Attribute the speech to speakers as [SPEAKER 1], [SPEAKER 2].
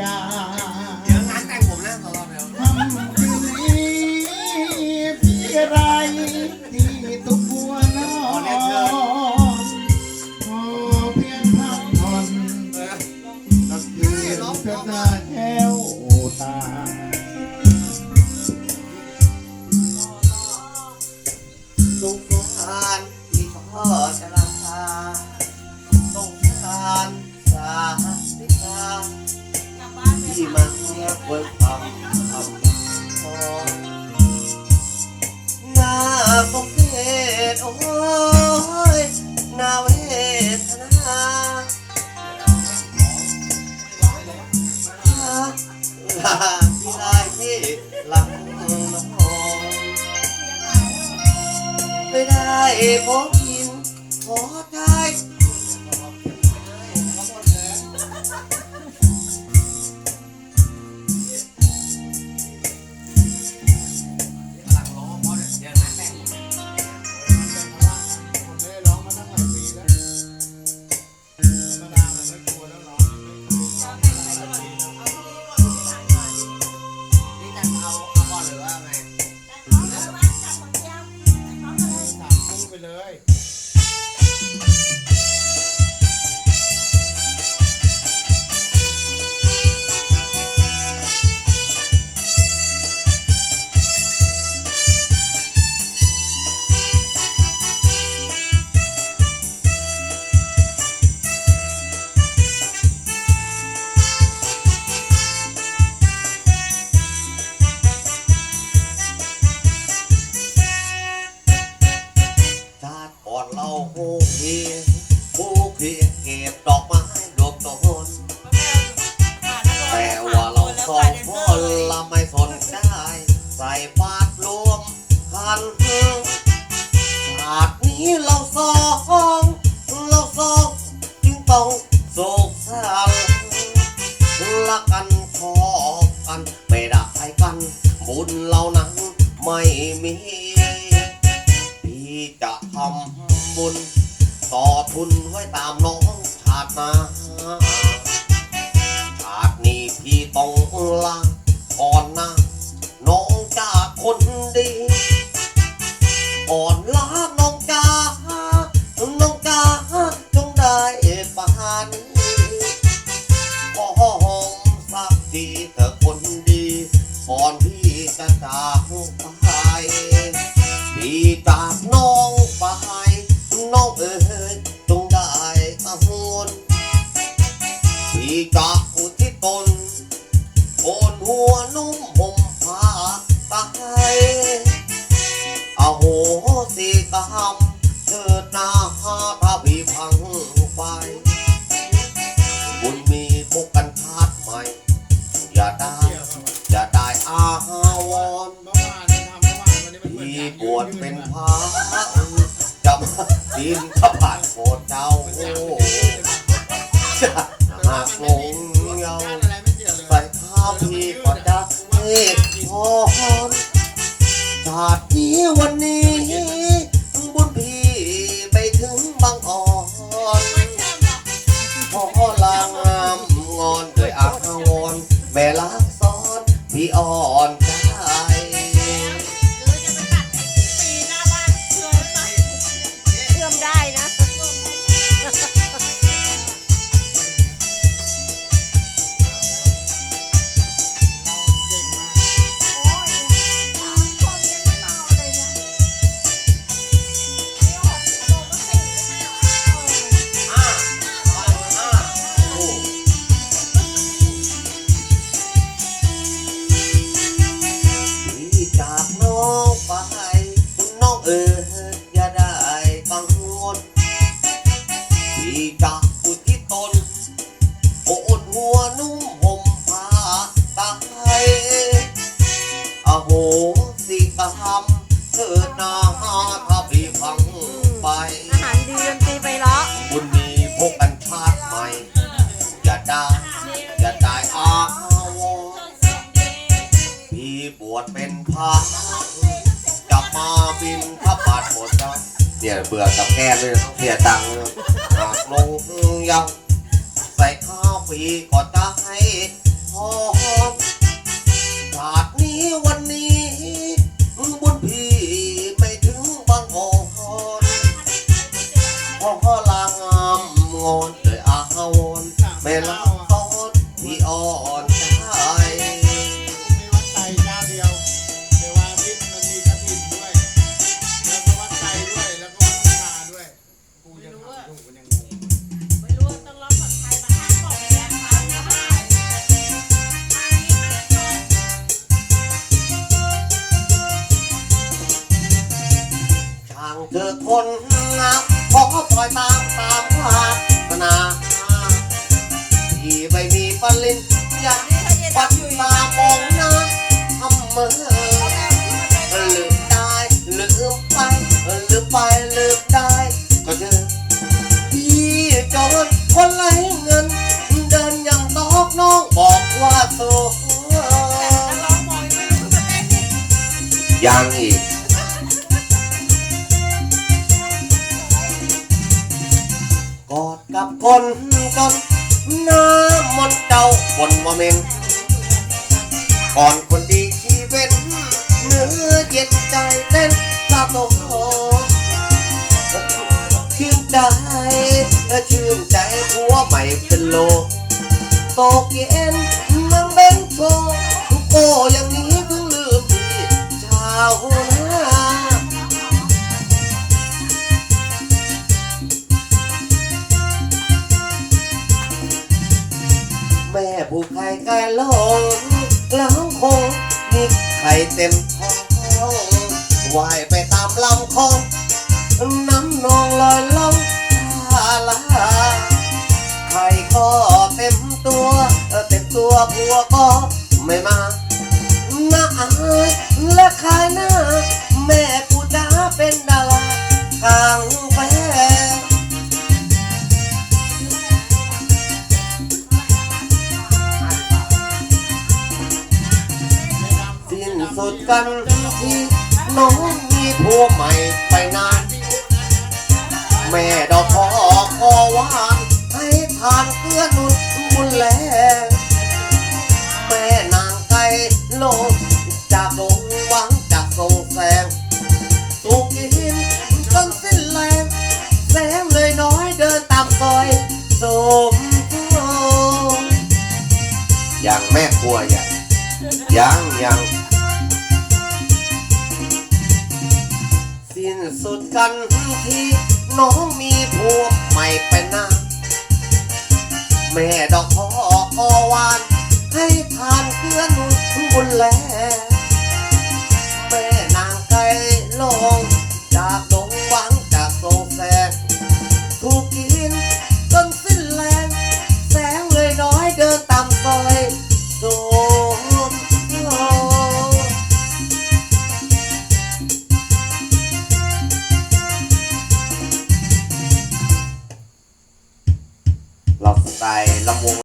[SPEAKER 1] จาเดี๋งานแต่ง
[SPEAKER 2] ผมแล้วตลอดแล้ทำคืนนี้พี่ไรที่ตุกบัวนอนโอ้เพียง
[SPEAKER 1] พักผ่อนนักยืนกระดาแก้ว นาสมเพศโอ้ยนาเวทนาลาให้หลังน้องไม่ได้พบกินขอได้ เลย ละกันขอกัน ไม่ได้กัน บุญเหล่านั้นไม่มี พี่จะทำบุญ ต่อทุนไว้ตามน้องชาตินาชาตินี้พี่ต้องลา จำดินพรผ่า
[SPEAKER 2] น
[SPEAKER 1] โคตร
[SPEAKER 3] เจ้า
[SPEAKER 1] คือน้องทับีฟังไป
[SPEAKER 3] อาหารดีดนตีไปเลาะ
[SPEAKER 1] บุญมีพวกกันชาติใหม่ อย่าได้อย่าได้อาวงพี่บวชเป็นพระกลับมาบินพระบาดหมดแล้วเนี่ยเบื่อกับแก้เลยเสียตังค์เลยหากลงยังใส่ข้าวฟรีก็จะให้หอมาตินี้
[SPEAKER 2] วันนี้ งา
[SPEAKER 4] ม
[SPEAKER 1] ขอปล่อยตามตามวาสนาที่ไม่มีปลินอย่าปัดตามองน้ำทำเมื่อลืมได้ลืมไปลืมไปลืมได้ก็เจอพี่จนคนไรเงิน เดินอย่างตอกน้องบอกว่าโซยังอีก กับคนกันน้ำมนเจ้าบนว่าเมงก่อนคนดีชีวิตเนื้อเย็นใจเต้นสะสมชื่นใจชื่นใจผัวใหม่เป็นโลตกเย็นนั่งเบนโชโกอย่างนี้เพิ่งลืมพี่ชาว ผูกไข่ไก่ลงแล้วคงมีไข่เต็มท้องว่ายไปตามลำคลองน้ำนองลอยล่องลาลาไข่ก็เต็มตัว เต็มตัวผัวก็ไม่มา กันที่น้องมีผัวใหม่ไปนาน แม่ดอกคอคอหวานให้ทานเกลือหนุนบุญแลแม่นางไก่ลงจากลงหวังจากทรงแสงถูกกินจนสิ้นแรงแสงเลยน้อยเดินตามซอยสมทองอย่างแม่ครัวอย่างยังยัง สุดกันที่น้องมีผัวใหม่เป็นนาแม่ดอกคออวาน ให้ทานเกลือนุนบุญแล